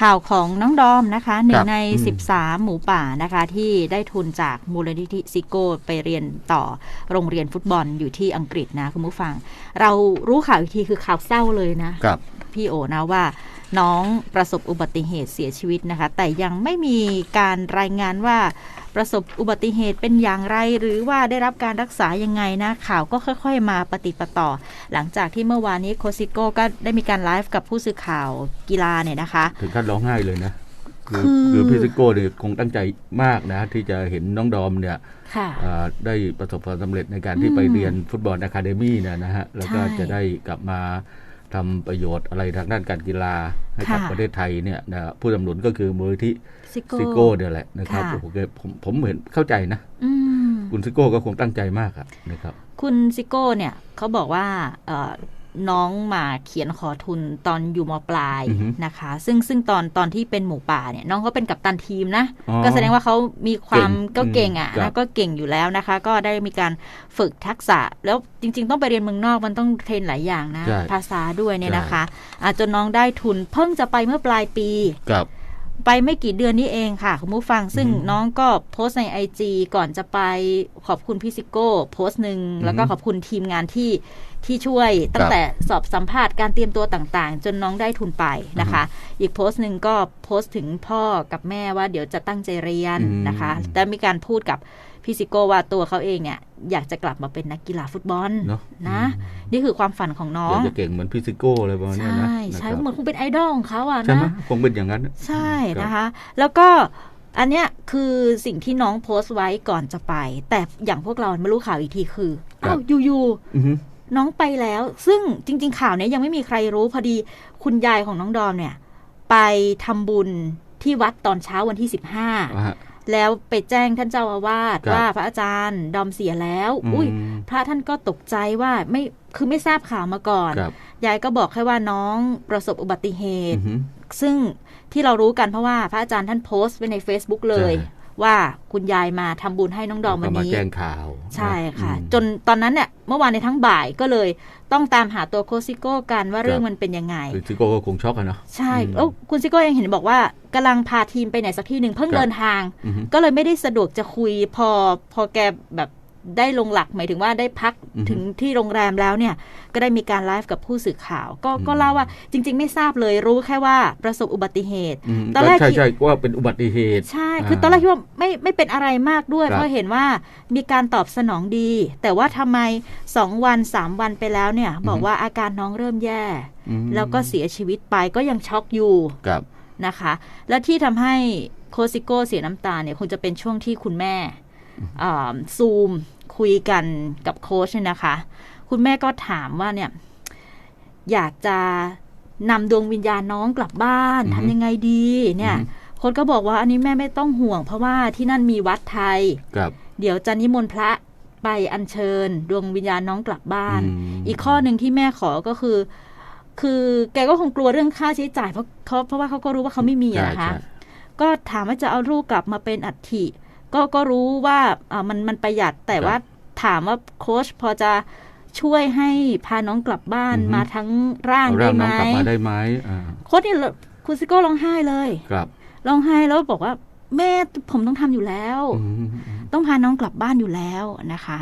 ข่าวของน้องดอมนะคะหนึ่ครังบในอืม13 หมูป่านะคะ ที่ได้ทุนจากมูลนิธิซิโก้ไปเรียนต่อโรงเรียนฟุตบอลอยู่ที่อังกฤษนะคุณผู้ฟัง เรารู้ข่าวอีกทีคือข่าวเศร้าเลยนะครับ พี่โอนะว่า น้องประสบอุบัติเหตุเสียชีวิตนะคะ แต่ยังไม่มีการรายงานว่าประสบอุบัติเหตุเป็นอย่างไร หรือว่าได้รับการรักษายังไงนะข่าวก็ค่อย ๆ มาปฏิดปะต่อ หลังจากที่เมื่อวานนี้โคซิโก้ก็ได้มีการไลฟ์กับผู้สื่อข่าวกีฬาเนี่ยนะคะ ถึงขั้นร้องไห้เลยนะคือคือคือพี่ซิโก้เนี่ยคงตั้งใจมากนะ ที่จะเห็นน้องดอมเนี่ยค่ะอ่าได้ประสบความสำเร็จในการที่อืมไปเรียนฟุตบอลอะคาเดมี่เนี่ยนะฮะ แล้วก็ใช่จะได้กลับมา ทำประโยชน์อะไรทางด้านการกีฬาให้กับค่ะประเทศไทยเนี่ยนะผู้สนับสนุนก็คือมูลนิธิซิโก้ซิโก้เนี่ยแหละนะครับค่ะผมผมผมเห็นเข้าใจนะอืมคุณซิโก้ก็คงตั้งใจมากอะนะครับ คุณซิโก้เนี่ยเขาบอกว่าเอ่อ น้องมาเขียนขอทุนตอนอยู่มปลายอือฮึนะคะ ซึ่งซึ่งตอนตอนที่เป็นหมูป่าเนี่ยน้องเขาเป็นกัปตันทีมนะอ๋อก็แสดงว่าเขามีความเก่งก็เก่งอะอืมครับนะก็เก่งอยู่แล้วนะคะ ก็ได้มีการฝึกทักษะ แล้วจริง ๆ ต้องไปเรียนเมืองนอกมันต้องเทรนหลายอย่างนะใช่ภาษาด้วยเนี่ยใช่นะคะอะจนน้องได้ทุนเพิ่งจะไปเมื่อปลายปีกับ ไปไม่กี่เดือนนี้เองค่ะ คุณผู้ฟังซึ่งอืมน้องก็โพสต์ในไอจก่อนจะไปขอบคุณพี่ซิโก้โพสต์หนึ่งอืมแล้วก็ขอบคุณทีมงานที่ที่ช่วยตั้งแต่สอบสัมภาษณ์การเตรียมตัวต่างๆ จนน้องได้ทุนไปนะคะ อีกโพสต์หนึ่งก็โพสต์ถึงพ่อกับแม่ว่าเดี๋ยวจะตั้งใจเรียนอืมนะคะ แต่มีการพูดกับ พี่ซิโก้ว่าตัวเขาเองเนี่ยอยากจะกลับมาเป็นนักกีฬาฟุตบอลเนอะนะนี่คือความฝันของน้ออยางกจะเก่งเหมือนพี่ซิโก้อะไรประมาณเนี้ยใช่นะใช่นะครับเหมือนคงเป็นไอดอลของเขาอะใช่ไหมนะคงเป็นอย่างนั้น ใช่ครับนะคะ แล้วก็อันเนี้ยคือสิ่งที่น้องโพสต์ไว้ก่อนจะไป แต่อย่างพวกเรามารู้ข่าวอีกทีคืออ้าวอยู่อือฮึๆน้องไปแล้ว ซึ่งจริง ๆ ข่าวเนี้ยยังไม่มีใครรู้พอดีคุณยายของน้องดอมเนี่ย ไปทำบุญที่วัดตอนเช้าวันที่อ่าฮะ15 แล้วไปแจ้งท่านเจ้าอาวาสครับว่าพระอาจารย์ดอมเสียแล้ว อุ้ยมพระท่านก็ตกใจว่าไม่คือไม่ทราบข่าวมาก่อนครับยายก็บอกแค่ว่าน้องประสบอุบัติเหอืตุอฮึซึ่งที่เรารู้กันเพราะว่าพระอาจารย์ท่านโพสต์ไว้ใน Facebook เลยใช่ ว่าคุณยายมาทำบุญให้น้องดอมวันก็มานี้แจ้งข่าวใช่ค่ะอืมจนตอนนั้นเนี่ยเมื่อวานในทั้งบ่ายก็เลยต้องตามหาตัวโคซิโก้กันว่าครับเรื่องมันเป็นยังไงคือซิโก้ก็คงช็อกอะเนาะใช่อืมแล้วคุณซิโก้ยังเห็นบอกว่ากำลังพาทีมไปไหนสักที่หนึ่งเพิ่งครับเดินทางอือฮึก็เลยไม่ได้สะดวกจะคุยพอพอแกแบบ ได้ลงหลักหมายถึงว่าได้พักอือฮึถึงที่โรงแรมแล้วเนี่ย ก็ได้มีการไลฟ์กับผู้สื่อข่าว ก็อืมก็เล่าว่าจริง ๆ ไม่ทราบเลยรู้แค่ว่าประสบอุบัติเหตุอืมตอนแรกใช่คิดใช่ว่าเป็นอุบัติเหตุ ใช่อ่าคือตอนแรกคิดว่าไม่ไม่เป็นอะไรมากด้วยครับเพราะเห็นว่ามีการตอบสนองดี แต่ว่าทำไมสองวันสามวันไปแล้วเนี่ย บอกว่าอาการน้องเริ่มแย่อืมแล้วก็เสียชีวิตไปก็ยังช็อกอยู่กับนะคะ และที่ทำให้โคซิโก้เสียน้ำตาเนี่ยคงจะเป็นช่วงที่คุณแม่อ่า ซูมคุยกันกับโค้ชเนี่ยนะคะ คุณแม่ก็ถามว่าเนี่ย อยากจะนำดวงวิญญาณน้องกลับบ้านอือฮึทำยังไงดีเนี่ยอือฮึโค้ชก็บอกว่าอันนี้แม่ไม่ต้องห่วง เพราะว่าที่นั่นมีวัดไทยกับเดี๋ยวจะนิมนต์พระไปอัญเชิญ ดวงวิญญาณน้องกลับบ้านมอีกข้อหนึ่งที่แม่ขอก็คือ คือแกก็คงกลัวเรื่องค่าใช้จ่ายเพราะเขาเพราะว่าเขาก็รู้ว่าเขาไม่มีอะใช่นะคะใช่ก็ถามว่าจะเอาลูกกลับมาเป็นอัฐิ ก็ก็รู้ว่าอ่ามันมันประหยัดแต่ว่าถามว่าโค้ชพอจะช่วยให้พาน้องกลับบ้านอือฮึมาทั้งร่างเอาได้ร่างไหมน้องกลับมาได้ไหมอ่าโค้ชเนี่ยคุณซิโก้ร้องไห้เลยครับร้องไห้แล้วบอกว่าแม่ผมต้องทำอยู่แล้วอืมต้องพาน้องกลับบ้านอยู่แล้วนะคะ